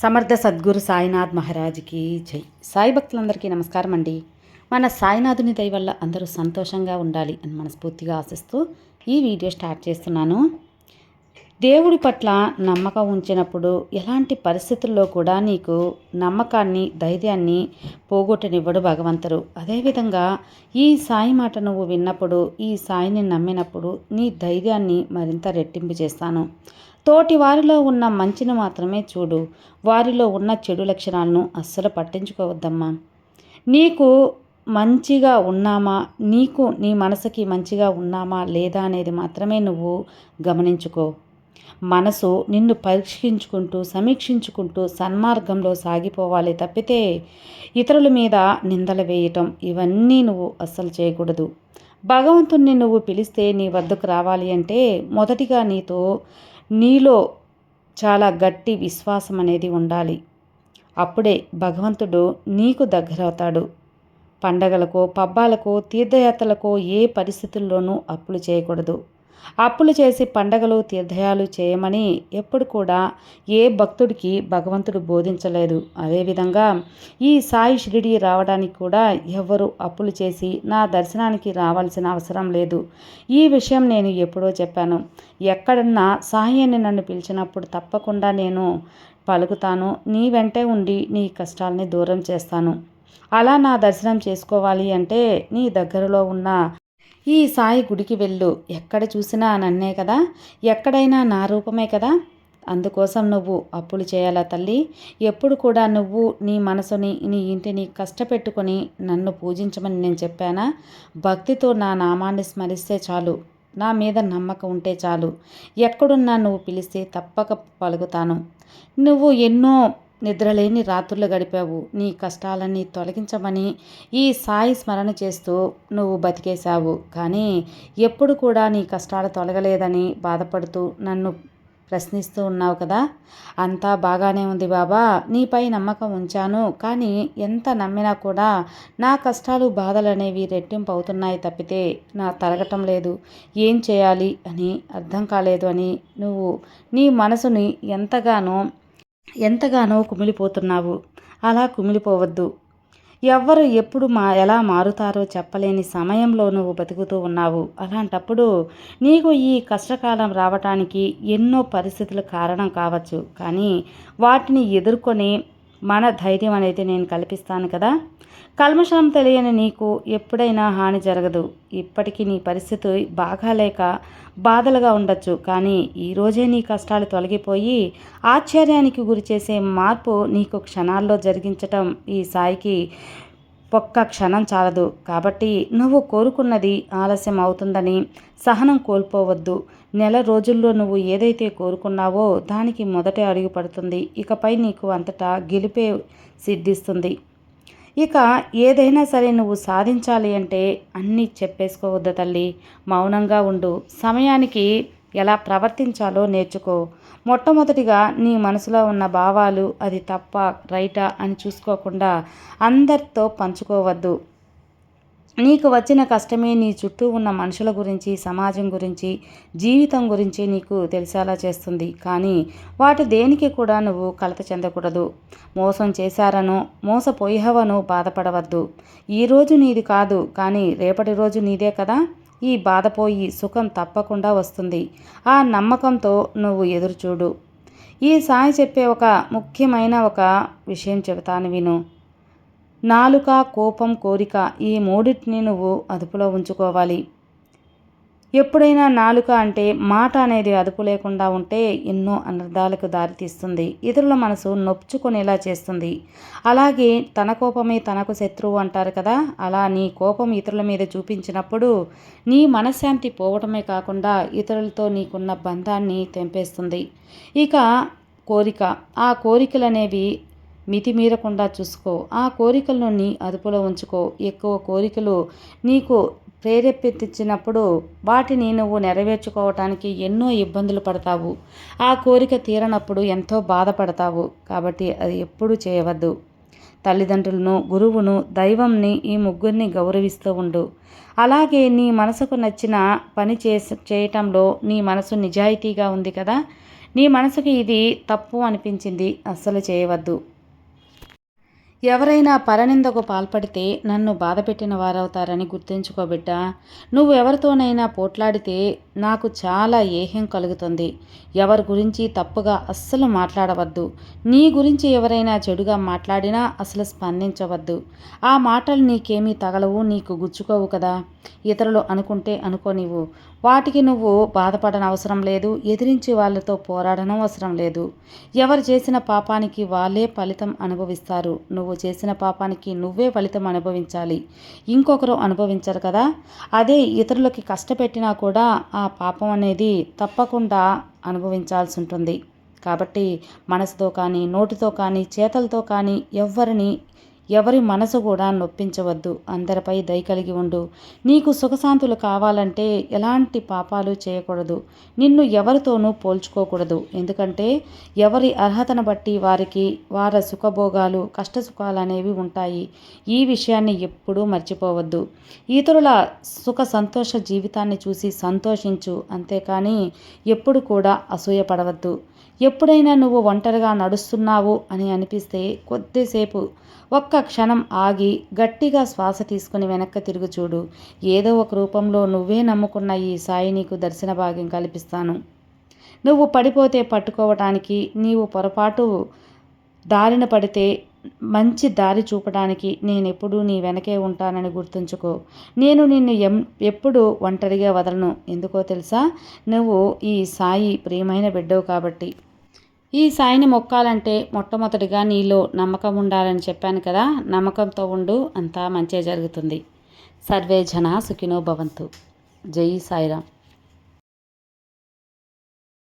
సమర్థ సద్గురు సాయినాథ్ మహారాజ్కి జై. సాయి భక్తులందరికీ నమస్కారం అండి. మన సాయినాథుని దయ వల్ల అందరూ సంతోషంగా ఉండాలి అని మనస్ఫూర్తిగా ఆశిస్తూ ఈ వీడియో స్టార్ట్ చేస్తున్నాను. దేవుడి పట్ల నమ్మకం ఉంచినప్పుడు ఎలాంటి పరిస్థితుల్లో కూడా నీకు నమ్మకాన్ని ధైర్యాన్ని పోగొట్టనివ్వడు భగవంతుడు. అదేవిధంగా ఈ సాయి మాట నువ్వు విన్నప్పుడు ఈ సాయిని నమ్మినప్పుడు నీ ధైర్యాన్ని మరింత రెట్టింపు చేస్తాను. తోటి వారిలో ఉన్న మంచిని మాత్రమే చూడు. వారిలో ఉన్న చెడు లక్షణాలను అస్సలు పట్టించుకోవద్దమ్మా. నీకు మంచిగా ఉన్నామా? నీకు నీ మనసుకి మంచిగా ఉన్నామా లేదా అనేది మాత్రమే నువ్వు గమనించుకో. మనసు నిన్ను పరీక్షించుకుంటూ సమీక్షించుకుంటూ సన్మార్గంలో సాగిపోవాలి తప్పితే ఇతరుల మీద నిందలు వేయటం ఇవన్నీ నువ్వు అస్సలు చేయకూడదు. భగవంతుణ్ణి నువ్వు పిలిస్తే నీ వద్దకు రావాలి అంటే మొదటిగా నీతో నీలో చాలా గట్టి విశ్వాసం అనేది ఉండాలి. అప్పుడే భగవంతుడు నీకు దగ్గరవుతాడు. పండగలకో పబ్బాలకో తీర్థయాత్రలకో ఏ పరిస్థితుల్లోనూ అప్పులు చేయకూడదు. అప్పులు చేసి పండగలు తీర్థయాలు చేయమని ఎప్పుడు కూడా ఏ భక్తుడికి భగవంతుడు బోధించలేదు. అదేవిధంగా ఈ సాయి షిరిడి రావడానికి కూడా ఎవ్వరూ అప్పులు చేసి నా దర్శనానికి రావాల్సిన అవసరం లేదు. ఈ విషయం నేను ఎప్పుడో చెప్పాను. ఎక్కడన్నా సాయి అని నన్ను పిలిచినప్పుడు తప్పకుండా నేను పలుకుతాను. నీ వెంటే ఉండి నీ కష్టాలని దూరం చేస్తాను. అలా నా దర్శనం చేసుకోవాలి అంటే నీ దగ్గరలో ఉన్న ఈ సాయి గుడికి వెళ్ళు. ఎక్కడ చూసినా నన్నే కదా? ఎక్కడైనా నా రూపమే కదా? అందుకోసం నువ్వు అప్పులు చేయాలా తల్లి? ఎప్పుడు కూడా నువ్వు నీ మనసుని నీ ఇంటిని కష్టపెట్టుకొని నన్ను పూజించమని నేను చెప్పానా? భక్తితో నా నామాన్ని స్మరిస్తే చాలు. నా మీద నమ్మకం ఉంటే చాలు. ఎక్కడున్నా నువ్వు పిలిస్తే తప్పక పలుకుతాను. నువ్వు ఎన్నో నిద్రలేని రాత్రులు గడిపావు. నీ కష్టాలన్నీ తొలగించమని ఈ సాయి స్మరణ చేస్తూ నువ్వు బతికేశావు. కానీ ఎప్పుడు కూడా నీ కష్టాలు తొలగలేదని బాధపడుతూ నన్ను ప్రశ్నిస్తూ ఉన్నావు కదా? అంతా బాగానే ఉంది బాబా. నీపై నమ్మకం ఉంచాను. కానీ ఎంత నమ్మినా కూడా నా కష్టాలు బాధలు అనేవి రెట్టింపు అవుతున్నాయి తప్పితే నా తరగటం లేదు. ఏం చేయాలి అని అర్థం కాలేదు అని నువ్వు నీ మనసుని ఎంతగానో ఎంతగానో కుమిలిపోతున్నావు. అలా కుమిలిపోవద్దు. ఎవ్వరు ఎప్పుడు మా ఎలా మారుతారో చెప్పలేని సమయంలో నువ్వు బతుకుతూ ఉన్నావు. అలాంటప్పుడు నీకు ఈ కష్టకాలం రావటానికి ఎన్నో పరిస్థితులు కారణం కావచ్చు. కానీ వాటిని ఎదుర్కొని మన ధైర్యం అనేది నేను కల్పిస్తాను కదా. కల్మషం తెలియని నీకు ఎప్పుడైనా హాని జరగదు. ఇప్పటికీ నీ పరిస్థితి బాగాలేక బాధలుగా ఉండొచ్చు. కానీ ఈరోజే నీ కష్టాలు తొలగిపోయి ఆశ్చర్యానికి గురి చేసే మార్పు నీకు క్షణాల్లో జరిగించటం ఈ సాయికి ఒక్క క్షణం చాలదు. కాబట్టి నువ్వు కోరుకున్నది ఆలస్యం అవుతుందని సహనం కోల్పోవద్దు. నెల రోజుల్లో నువ్వు ఏదైతే కోరుకున్నావో దానికి మొదట అడుగు పడుతుంది. ఇకపై నీకు అంతటా గెలిపే సిద్ధిస్తుంది. ఇక ఏదైనా సరే నువ్వు సాధించాలి అంటే అన్నీ చెప్పేసుకోవద్దు తల్లి. మౌనంగా ఉండు. సమయానికి ఎలా ప్రవర్తించాలో నేర్చుకో. మొట్టమొదటిగా నీ మనసులో ఉన్న భావాలు అది తప్ప రైటా అని చూసుకోకుండా అందరితో పంచుకోవద్దు. నీకు వచ్చిన కష్టమే నీ చుట్టూ ఉన్న మనుషుల గురించి సమాజం గురించి జీవితం గురించి నీకు తెలిసేలా చేస్తుంది. కానీ వాటి దేనికి కూడా నువ్వు కలత చెందకూడదు. మోసం చేశారనో మోసపోయావనో బాధపడవద్దు. ఈరోజు నీది కాదు కానీ రేపటి రోజు నీదే కదా? ఈ బాధపోయి సుఖం తప్పకుండా వస్తుంది. ఆ నమ్మకంతో నువ్వు ఎదురుచూడు. ఈ సాయి చెప్పే ఒక ముఖ్యమైన ఒక విషయం చెబుతాను విను. నాలుక కోపం కోరిక ఈ మూడింటిని నువ్వు అదుపులో ఉంచుకోవాలి. ఎప్పుడైనా నాలుక అంటే మాట అనేది అదుపు లేకుండా ఉంటే ఎన్నో అనర్థాలకు దారితీస్తుంది ఇతరుల మనసు నొప్పుచుకునేలా చేస్తుంది. అలాగే తన కోపమే తనకు శత్రువు అంటారు కదా? అలా నీ కోపం ఇతరుల మీద చూపించినప్పుడు నీ మనశ్శాంతి పోవటమే కాకుండా ఇతరులతో నీకున్న బంధాన్ని తెంపేస్తుంది. ఇక కోరిక. ఆ కోరికలు అనేవి మితిమీరకుండా చూసుకో. ఆ కోరికలను నీ అదుపులో ఉంచుకో. ఎక్కువ కోరికలు నీకు ప్రేరేపించినప్పుడు వాటిని నువ్వు నెరవేర్చుకోవటానికి ఎన్నో ఇబ్బందులు పడతావు. ఆ కోరిక తీరనప్పుడు ఎంతో బాధపడతావు. కాబట్టి అది ఎప్పుడూ చేయవద్దు. తల్లిదండ్రులను గురువును దైవంని ఈ ముగ్గురిని గౌరవిస్తూ ఉండు. అలాగే నీ మనసుకు నచ్చిన పని చేస చేయటంలో నీ మనసు నిజాయితీగా ఉంది కదా? నీ మనసుకి ఇది తప్పు అనిపించింది. అస్సలు చేయవద్దు. ఎవరైనా పరనిందకు పాల్పడితే నన్ను బాధపెట్టిన వారవుతారని గుర్తుంచుకోబిడ్డ నువ్వు ఎవరితోనైనా పోట్లాడితే నాకు చాలా ఏహ్యం కలుగుతుంది. ఎవరి గురించి తప్పుగా అస్సలు మాట్లాడవద్దు. నీ గురించి ఎవరైనా చెడుగా మాట్లాడినా అసలు స్పందించవద్దు. ఆ మాటలు నీకేమీ తగలవు నీకు గుచ్చుకోవు కదా. ఇతరులు అనుకుంటే అనుకోనివ్వు. వాటికి నువ్వు బాధపడన అవసరం లేదు ఎదిరించి వాళ్ళతో పోరాడడం అవసరం లేదు. ఎవరు చేసిన పాపానికి వాళ్ళే ఫలితం అనుభవిస్తారు. నువ్వు నువ్వు చేసిన పాపానికి నువ్వే ఫలితం అనుభవించాలి. ఇంకొకరు అనుభవించరు కదా. అదే ఇతరులకి కష్టపెట్టినా కూడా ఆ పాపం అనేది తప్పకుండా అనుభవించాల్సి ఉంటుంది. కాబట్టి మనసుతో కానీ నోటితో కానీ చేతలతో కానీ ఎవ్వరిని ఎవరి మనసు కూడా నొప్పించవద్దు. అందరిపై దయ కలిగి ఉండు. నీకు సుఖశాంతులు కావాలంటే ఎలాంటి పాపాలు చేయకూడదు. నిన్ను ఎవరితోనూ పోల్చుకోకూడదు. ఎందుకంటే ఎవరి అర్హతను బట్టి వారికి వారి సుఖభోగాలు కష్టసుఖాలు అనేవి ఉంటాయి. ఈ విషయాన్ని ఎప్పుడూ మర్చిపోవద్దు. ఇతరుల సుఖ సంతోష జీవితాన్ని చూసి సంతోషించు. అంతేకాని ఎప్పుడు కూడా అసూయపడవద్దు ఎప్పుడైనా నువ్వు ఒంటరిగా నడుస్తున్నావు అని అనిపిస్తే కొద్దిసేపు ఒక్క క్షణం ఆగి గట్టిగా శ్వాస తీసుకుని వెనక్కి తిరుగు చూడు. ఏదో ఒక రూపంలో నువ్వే నమ్ముకున్న ఈ సాయి నీకు దర్శన భాగ్యం కల్పిస్తాను. నువ్వు పడిపోతే పట్టుకోవటానికి నీవు పొరపాటు దారిన పడితే మంచి దారి చూపడానికి నేను ఎప్పుడూ నీ వెనకే ఉంటానని గుర్తుంచుకో. నేను నిన్ను ఎం ఎప్పుడు ఒంటరిగా వదలను. ఎందుకో తెలుసా? నువ్వు ఈ సాయి ప్రియమైన బిడ్డవు కాబట్టి. ఈ సాయిని మొక్కాలంటే మొట్టమొదటిగా నీలో నమ్మకం ఉండాలని చెప్పాను కదా నమ్మకంతో ఉండు అంతా మంచే జరుగుతుంది. సర్వే జన సుఖినో భవంతు. జై సాయిరామ్.